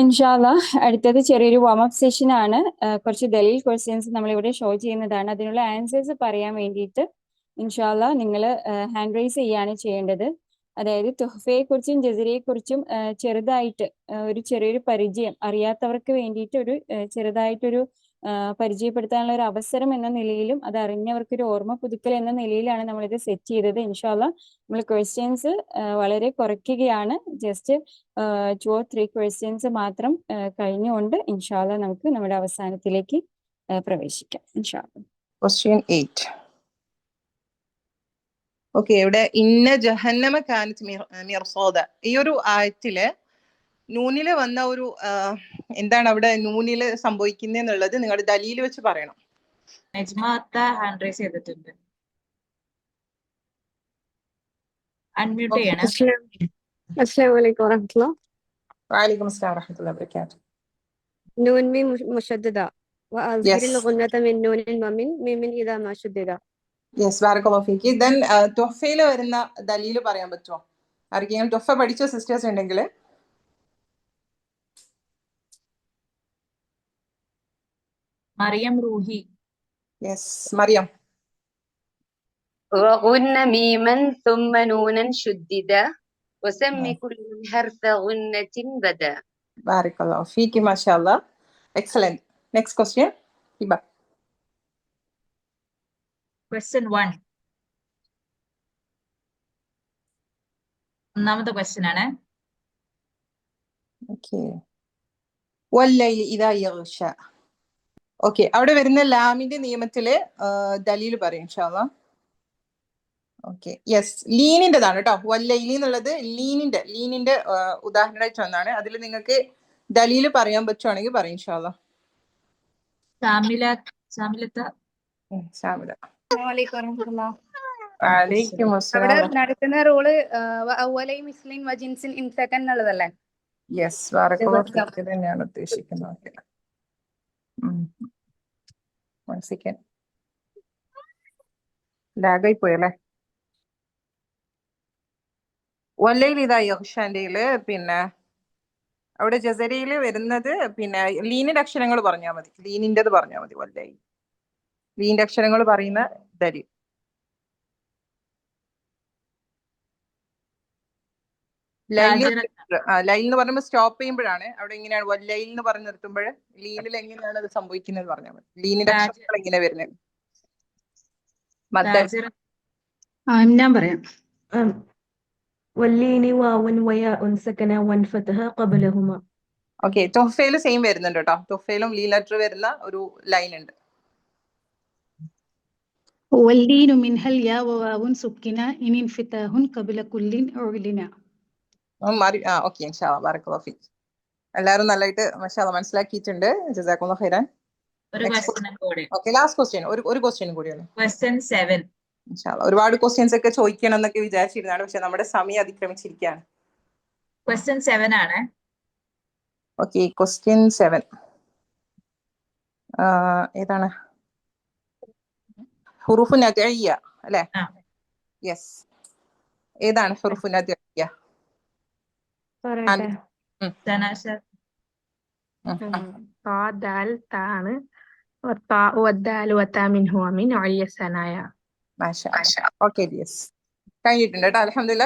ഇൻഷാല്ല അടുത്തത് ചെറിയൊരു വാം അപ്പ് സെഷൻ ആണ് കുറച്ച് ദലീൽ ക്വസ്റ്റ്യൻസ് നമ്മളിവിടെ ഷോ ചെയ്യുന്നതാണ്. അതിനുള്ള ആൻസേഴ്സ് പറയാൻ വേണ്ടിയിട്ട് ഇൻഷാല്ല നിങ്ങൾ ഹാൻഡ് റൈസ് ചെയ്യാണ് ചെയ്യേണ്ടത്. അതായത് തുഹഫയെ കുറിച്ചും ജസീരയെ കുറിച്ചും ചെറുതായിട്ട് ഒരു ചെറിയൊരു പരിചയം അറിയാത്തവർക്ക് വേണ്ടിയിട്ട് ഒരു ചെറുതായിട്ടൊരു പരിചയപ്പെടുത്താനുള്ള ഒരു അവസരം എന്ന നിലയിലും അത് അറിഞ്ഞവർക്ക് ഒരു ഓർമ്മ പുതുക്കൽ എന്ന നിലയിലാണ് നമ്മൾ ഇത് സെറ്റ് ചെയ്തത് ഇൻഷാല്ല നമ്മൾ ക്വസ്റ്റ്യൻസ് വളരെ കുറയ്ക്കുകയാണ്. Just two or three questions മാത്രം കഴിഞ്ഞുകൊണ്ട് ഇൻഷാല്ല നമുക്ക് നമ്മുടെ അവസാനത്തിലേക്ക് പ്രവേശിക്കാം. ഇൻഷാല്ല ക്വസ്റ്റ്യൻ ഓക്കെ ഇവിടെ ഇന്ന ജഹന്നമ കാനത്ത് മിർസോദ. ഈ ഒരു ആയത്തിൽ നൂനില് വന്ന ഒരു എന്താണ് അവിടെ നൂനില് സംഭവിക്കുന്നതെന്നുള്ളത് നിങ്ങൾ ദലീൽ വെച്ച് പറയണം നജ്മാത്ത ഹാൻഡ് റൈസ് ചെയ്തിട്ടുണ്ട് അൺമ്യൂട്ട് ചെയ്യണം السلام عليكم ورحمة الله وعليكم السلام ورحمة الله وبركاته نون ميم مشددة وأظهر Yes. الغنة من نون ومن ميم إذا ما شدد യെസ് ബാറക്കോഫിക്ക് ദെൻ തൊഫയിൽ വരുന്ന ദലീല് പറയാൻ പറ്റുമോ ആർക്കെങ്കിലും തൊഫ പഠിച്ച സിസ്റ്റേഴ്സ് ഉണ്ടെങ്കിൽ മറിയം റൂഹി യെസ് മറിയം وغن ميما ثم نونا شددا وسم نعم. كل حرف غنة بدا ബാറക്കല്ലോ ഫീക്ക് മാഷാല്ല excellent next question ഇബ question one ഒന്നാമത്തെ ക്വസ്റ്റ്യൻ ആണ് ഓക്കെ വല്ലൈലി ഇതാ യഗ്ഷ ഓക്കെ അവിടെ വരുന്ന ലാമിന്റെ നിയമത്തിൽ ദലീൽ പറയും ഇൻഷാല്ല ഓക്കെ യെസ് ലീനിന്റെതാണ് കേട്ടോ. വല്ലൈലി എന്നുള്ളത് ലീനിന്റെ ലീനിന്റെ ഉദാഹരണമായിട്ട് ഒന്നാണ് അതിൽ നിങ്ങൾക്ക് ദലീൽ പറയാൻ പറ്റുവാണെങ്കിൽ പറയും. വലൈക്കും അവിടെ നടക്കുന്ന റോൾ മിസ്ലിൻ വജിൻസിൻ ഇൻസക്കൻ എന്നുള്ളതല്ലേ? യെസ് വാറക്കുള്ള തന്നെയാണ് ഉദ്ദേശിക്കുന്നത്. വൺ സെക്കൻഡ് ലാഗായി പോയല്ലേ വല്ലയിൽ ഇതാ യഹ്ഷാന്റെയിൽ പിന്നെ അവിടെ ജസരയിൽ വരുന്നത് പിന്നെ ലീനിന്റെ അക്ഷരങ്ങൾ പറഞ്ഞാൽ മതി. ലീനിന്റേത് പറഞ്ഞാൽ മതി വല്ലൈ ലീനിന്റെ അക്ഷരങ്ങൾ പറയുന്ന ദരി ലൈനിൽ ആ ലൈൻ എന്ന് പറയുമ്പോൾ സ്റ്റോപ്പ് ചെയ്യുമ്പോഴാണ് അവിടെ എങ്ങനെയാണ് വല്ലൈൽ എന്ന് പറഞ്ഞ് നിർത്തുമ്പോൾ ലീനിൽ എങ്ങനെയാണ് അത് സംഭവിക്കുന്നത് പറഞ്ഞാൽ മതി ലീനിന്റെ രാജ- അക്ഷരങ്ങൾ എങ്ങനെ വരുന്നത് മദ്ദ രാജറ ആ ഞാൻ പറയാം واللين واو وياء سكنة وانفتها قبلهما ഓക്കെ തൊഫയില് സെയിം വരുന്നുണ്ട് കേട്ടോ തൊഫയിലും ലീ ലെറ്റർ വരുന്ന ഒരു ലൈൻ ഉണ്ട് واللين منها الياء وواو سكنا إن انفتاح قبل كل أعلنا ഉം, മാറി ആ ഓക്കെ ബാറക്കോഫി എല്ലാവരും നല്ലതായിട്ട് മഷാല മനസ്സിലാക്കിയിട്ടുണ്ട്. ജസാക്കുള്ള കൂടെ. ഓക്കെ ലാസ്റ്റ് ക്വസ്റ്റ്യൻ ഒരു ഒരു ക്വസ്റ്റ്യൻ കൂടിയാണ്. ക്വസ്റ്റ്യൻ സെവൻ ഇൻഷാല്ലാ ഒരുപാട് ക്വസ്റ്റ്യൻസ് ഒക്കെ ചോദിക്കണം എന്നൊക്കെ വിചാരിച്ചിരുന്നാണ് പക്ഷെ നമ്മുടെ സമയം അതിക്രമിച്ചിരിക്കുകയാണ്. ക്വസ്റ്റ്യൻ സെവൻ ആണ്. ഓക്കെ ക്വസ്റ്റ്യൻ സെവൻ ഏതാണ്? ഹുറുഫു അല്ലേ. യെസ് ഏതാണ് ഹുറുഫു നദിയ പറയട്ടെ ധനാശ طا دال تان والطاء والدال وتا منه ومن علي الثنايا മാഷ ഓക്കെ യെസ് കഴിഞ്ഞിട്ടുണ്ട് കേട്ടോ അലഹമില്ല